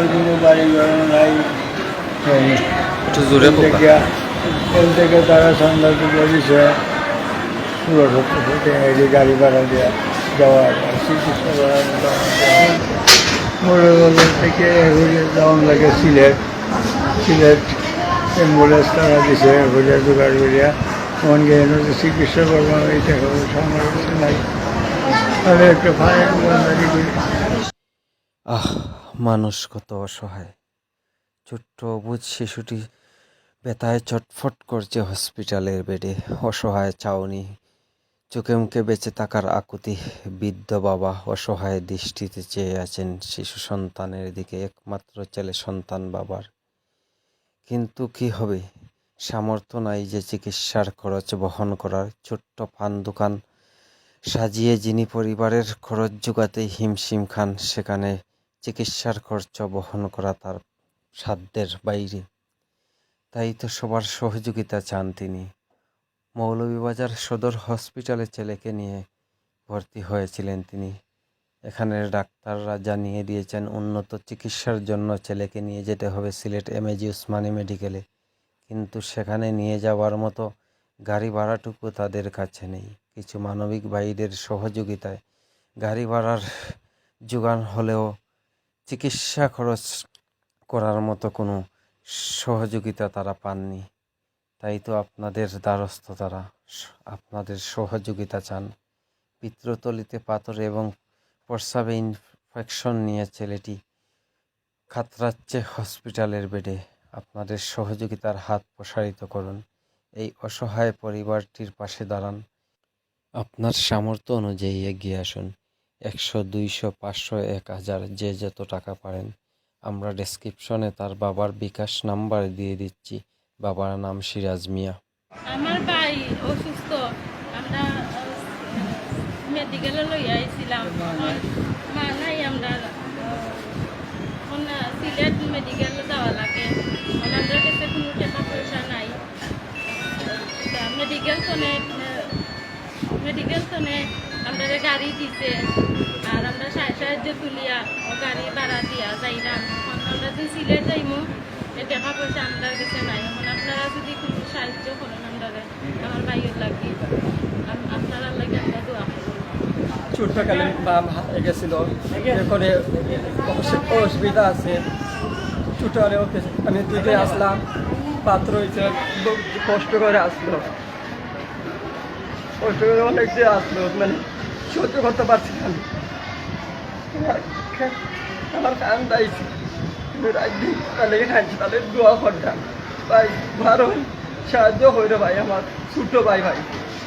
আমার কোনো বাড়ি ঘর নাই। একটু জোরে এখান থেকে তারা সন্ধ্যা তুলে পুরো সত্তর ফুটে গাড়ি ভাড়া দেওয়া যাওয়া চিকিৎসা মোড়ে থেকে যাওয়ান লাগে সিলেট। সিলেট অ্যাম্বুলেন্স তারা দিছে এগুলো জোগাড় করিয়া। মন গিয়ে চিকিৎসা করব এই নাই। তাহলে একটা দোকানদারি আহ মানুষ কত অসহায়। ছোট্ট অবুজ শিশুটি ব্যথায় চটফট করছে হসপিটালের বেডে। অসহায় চাউনি চোখে মুখে বেঁচে থাকার আকুতি। বৃদ্ধ বাবা অসহায় দৃষ্টিতে চেয়ে আছেন শিশু সন্তানের দিকে, একমাত্র ছেলে সন্তান বাবার। কিন্তু কি হবে? সামর্থ্য নাই যে চিকিৎসার খরচ বহন করার। ছোট্ট পান দোকান সাজিয়ে যিনি পরিবারের খরচ জোগাতে হিমশিম খান, সেখানে চিকিৎসার খরচ বহন করা তার সাধ্যের বাইরে। তাই তো সবার সহযোগিতা চান তিনি। মৌলভীবাজার সদর হসপিটালে ছেলেকে নিয়ে ভর্তি হয়েছিলেন তিনি। এখানের ডাক্তাররা জানিয়ে দিয়েছেন, উন্নত চিকিৎসার জন্য ছেলেকে নিয়ে যেতে হবে সিলেট এমএজি উসমানী মেডিকেলে। কিন্তু সেখানে নিয়ে যাওয়ার মতো গাড়ি ভাড়াটুকু তাদের কাছে নেই। কিছু মানবিক ভাইদের সহযোগিতায় গাড়ি ভাড়ার যোগান হলেও চিকিৎসা খরচ করার মতো কোনো সহযোগিতা তারা পাননি। তাই তো আপনাদের দ্বারস্থ তারা। আপনাদের সহযোগিতা চান। পিত্রতলিতে পাথর এবং প্রস্রাবে ইনফেকশন নিয়ে ছেলেটি খাতরাচ্ছে হসপিটালের বেডে। আপনাদের সহযোগিতার হাত প্রসারিত করুন। এই অসহায় পরিবারটির পাশে দাঁড়ান। আপনার সামর্থ্য অনুযায়ী এগিয়ে আসুন। একশো, দুইশো, পাঁচশো, এক হাজার যে যত টাকা পারেন। আমরা ডেসক্রিপশনে তার বাবার বিকাশ নাম্বার দিয়ে দিচ্ছি। বাবার নাম সিরাজ মিয়া। আমার ভাই অসুস্থ। আমরা মেডিকেলে লই আইছিলাম। মা নাই, আমরা সিলেট মেডিকেলে যাওয়া লাগে। আমাদের কাছে কোনো টাকা পয়সা নাই। মেডিকেল তনে মেডিকেল তনে আমরা গাড়ি দিছে আর আমরা সাহায্য তুলিয়া গাড়ি ভাড়া দিয়া যাইলাম এখন আমরা যে সিলেট যাইমু টাকা পয়সা আমাদের কাছে নাই এখন আপনারা যদি কোনো সাহায্য করেন আমরা আমার ভাইয়ের লাগে আপনারা লাগে আমরা দোয়া ছোট্টকালে বাম গেছিল এরপরে অসুবিধা আছে ওকে আমি দুধে আসলাম পাত্র হয়েছে কষ্ট করে আসলো করে অনেক যে আসলো মানে সহ্য করতে পারছি না আমি। আমার- কান দাইছি। রাত তাহলে খাইছি তাহলে দোয়া করতাম। ভাই, ভালো সাহায্য হইল ভাই আমার ছোট ভাই ভাই।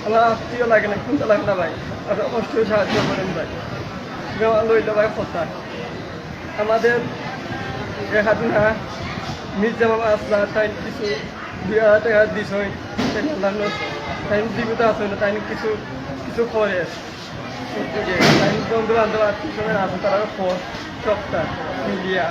আমার আত্মীয় লাগে না খুঁজতে লাগে না ভাই। আর অবশ্যই সাহায্য করেন ভাই। লইল ভাই কথা আমাদের এক না মির্জা মামা আসলা তাই কিছু দুই হাজার টাকা হয়। তাই জীবিত আছে না তাই কিছু কিছু করে তাই বন্ধু বান্ধব আত্মীয় স্বজন আছে তারা খোঁজ সপ্তাহ, মিডিয়া।